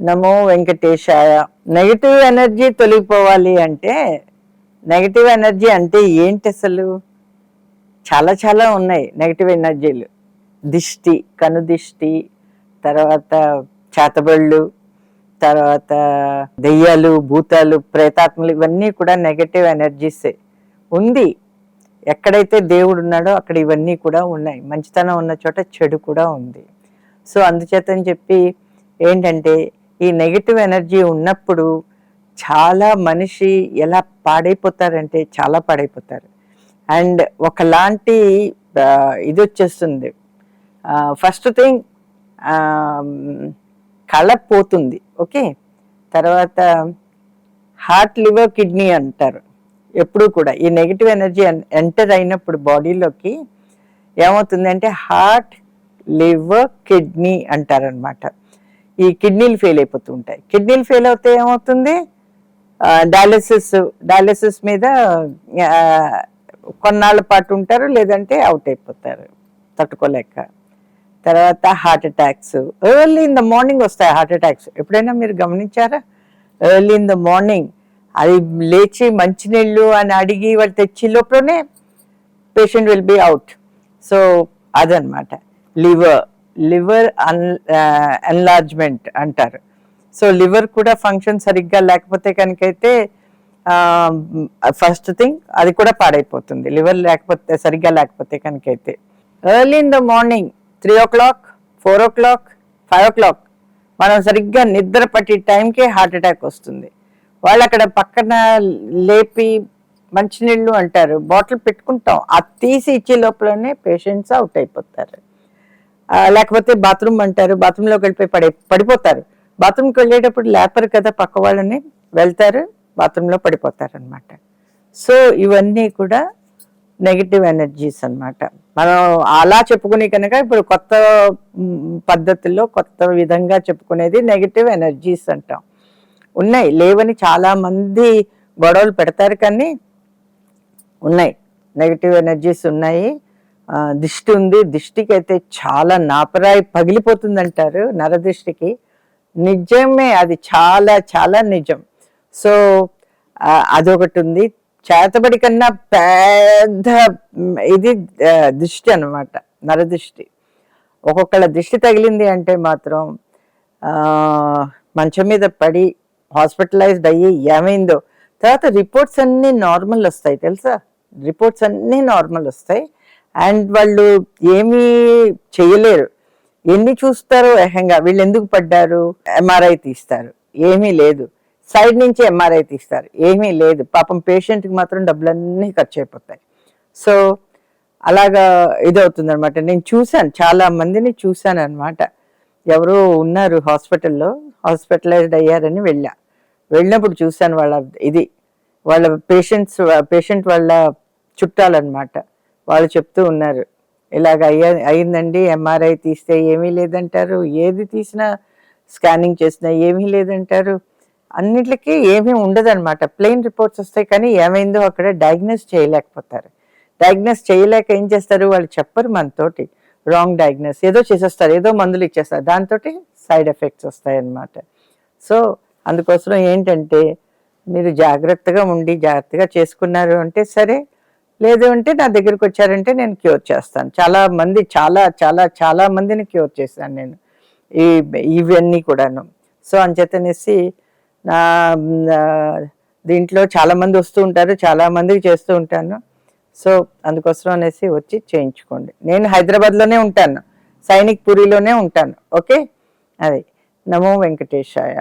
నమో వెంకటేశాయ. Negative energy తొలగిపోవాలి అంటే negative energy అంటే ఏంటి అసలు? చాలా చాలా ఉన్నాయి నెగిటివ్ ఎనర్జీలు దిష్టి కనుదిష్టి తర్వాత చేతబళ్ళు తర్వాత దెయ్యాలు భూతాలు ప్రేతాత్మలు ఇవన్నీ కూడా నెగటివ్ ఎనర్జీసే ఉంది. ఎక్కడైతే దేవుడు ఉన్నాడో అక్కడ ఇవన్నీ కూడా ఉన్నాయి. మంచితనం ఉన్న చోట చెడు కూడా ఉంది. సో అందుచేతని చెప్పి ఏంటంటే ఈ నెగిటివ్ ఎనర్జీ ఉన్నప్పుడు చాలా మనిషి ఎలా పాడైపోతారంటే చాలా పాడైపోతారు. అండ్ ఒకలాంటి ఇది వచ్చేస్తుంది. ఫస్ట్ థింగ్ కళ పోతుంది. ఓకే తర్వాత హార్ట్ లివర్ కిడ్నీ అంటారు. ఎప్పుడు కూడా ఈ నెగిటివ్ ఎనర్జీ ఎంటర్ అయినప్పుడు బాడీలోకి ఏమవుతుందంటే హార్ట్ లివర్ కిడ్నీ అంటారనమాట ఈ కిడ్నీలు ఫెయిల్ అయిపోతూ ఉంటాయి. కిడ్నీలు ఫెయిల్ అవుతే ఏమవుతుంది? డయాలసిస్ డయాలసిస్ మీద కొన్నాళ్ళ పాటు ఉంటారు లేదంటే అవుట్ అయిపోతారు. తట్టుకోలేక. తర్వాత heart attacks early in the morning వస్తాయి హార్ట్ అటాక్స్ ఎప్పుడైనా మీరు గమనించారా? ఎర్లీ ఇన్ ద మార్నింగ్ అది లేచి మంచినీళ్ళు అని అడిగి వాళ్ళు తెచ్చి లోపలనే patient will be out so అదనమాట లివర్ లివర్ అన్ ఎన్లార్జ్మెంట్ అంటారు. సో లివర్ కూడా ఫంక్షన్ సరిగ్గా లేకపోతే కనుకైతే ఫస్ట్ థింగ్ అది కూడా పాడైపోతుంది. లివర్ లేకపోతే సరిగ్గా లేకపోతే కనుకైతే. Early in the morning three o'clock four o'clock five o'clock మనం సరిగ్గా నిద్ర పట్టి టైంకే హార్ట్ అటాక్ వస్తుంది. వాళ్ళు అక్కడ పక్కన లేపి మంచినీళ్ళు అంటారు బాటిల్ పెట్టుకుంటాం. అది తీసి ఇచ్చే లోపలనే పేషెంట్స్ అవుట్ అయిపోతారు. లేకపోతే బాత్రూమ్ అంటారు బాత్రూంలోకి వెళ్ళిపోయి పడే పడిపోతారు. బాత్రూమ్కి వెళ్ళేటప్పుడు లేపరు కదా పక్క వాళ్ళని వెళ్తారు బాత్రూంలో పడిపోతారు అనమాట సో ఇవన్నీ కూడా నెగిటివ్ ఎనర్జీస్ అనమాట మనం అలా చెప్పుకునే కనుక ఇప్పుడు కొత్త పద్ధతుల్లో కొత్త విధంగా చెప్పుకునేది నెగిటివ్ ఎనర్జీస్ అంటాం. ఉన్నాయి లేవని చాలామంది గొడవలు పెడతారు కానీ ఉన్నాయి. నెగిటివ్ ఎనర్జీస్ ఉన్నాయి. దిష్టి ఉంది. దిష్టికి అయితే చాలా నాపరాయి పగిలిపోతుంది అంటారు నరదిష్టికి. నిజమే అది చాలా చాలా నిజం. సో అదొకటి ఉంది. చేతబడి కన్నా పెద్ద ఇది దిష్టి అన్నమాట నరదిష్టి. ఒక్కొక్కళ్ళ దిష్టి తగిలింది అంటే మాత్రం మంచం మీద పడి హాస్పిటలైజ్డ్ అయ్యి ఏమైందో. తర్వాత రిపోర్ట్స్ అన్నీ నార్మల్ వస్తాయి తెలుసా? రిపోర్ట్స్ అన్నీ నార్మల్ వస్తాయి. అండ్ వాళ్ళు ఏమీ చేయలేరు ఎన్ని చూస్తారో ఏకంగా వీళ్ళు ఎందుకు పడ్డారు? ఎంఆర్ఐ తీస్తారు. ఏమీ లేదు. సైడ్ నుంచి ఎంఆర్ఐ తీస్తారు. ఏమీ లేదు. పాపం పేషెంట్కి మాత్రం డబ్బులన్నీ ఖర్చు అయిపోతాయి సో అలాగా ఇదవుతుంది అనమాట నేను చూశాను. చాలా మందిని చూశాను అనమాట ఎవరో ఉన్నారు హాస్పిటల్లో హాస్పిటలైజ్డ్ అయ్యారని వెళ్ళా. వెళ్ళినప్పుడు చూశాను వాళ్ళ ఇది వాళ్ళ పేషెంట్స్ పేషెంట్ వాళ్ళ చుట్టాలన్నమాట. వాళ్ళు చెప్తూ ఉన్నారు. ఇలాగ అయ్యా అయిందండి ఎంఆర్ఐ తీస్తే ఏమీ లేదంటారు. ఏది తీసినా స్కానింగ్ చేసినా ఏమీ లేదంటారు. అన్నిటికీ ఏమీ ఉండదన్నమాట. ప్లెయిన్ రిపోర్ట్స్ వస్తాయి కానీ ఏమైందో అక్కడ డయాగ్నోస్ చేయలేకపోతారు. డయాగ్నోస్ చేయలేక ఏం చేస్తారు? వాళ్ళు చెప్పరు మనతోటి. Wrong diagnose. ఏదో చేసేస్తారు ఏదో మందులు ఇచ్చేస్తారు. దాంతో సైడ్ ఎఫెక్ట్స్ వస్తాయన్నమాట. సో అందుకోసం ఏంటంటే మీరు జాగ్రత్తగా ఉండి జాగ్రత్తగా చేసుకున్నారు అంటే సరే లేదు అంటే నా దగ్గరికి వచ్చారంటే నేను క్యూర్ చేస్తాను. చాలా మంది చాలా చాలా చాలా మందిని క్యూర్ చేశాను నేను. ఈ ఇవన్నీ కూడాను. సో అంచేతనేసి నా నా దీంట్లో చాలా మంది వస్తూ ఉంటారు చాలా మందికి చేస్తూ ఉంటాను. సో అందుకోసం అనేసి వచ్చి చేయించుకోండి. నేను హైదరాబాద్లోనే ఉంటాను. సైనిక్ పూరిలోనే ఉంటాను. ఓకే? అది. నమో వెంకటేశాయ.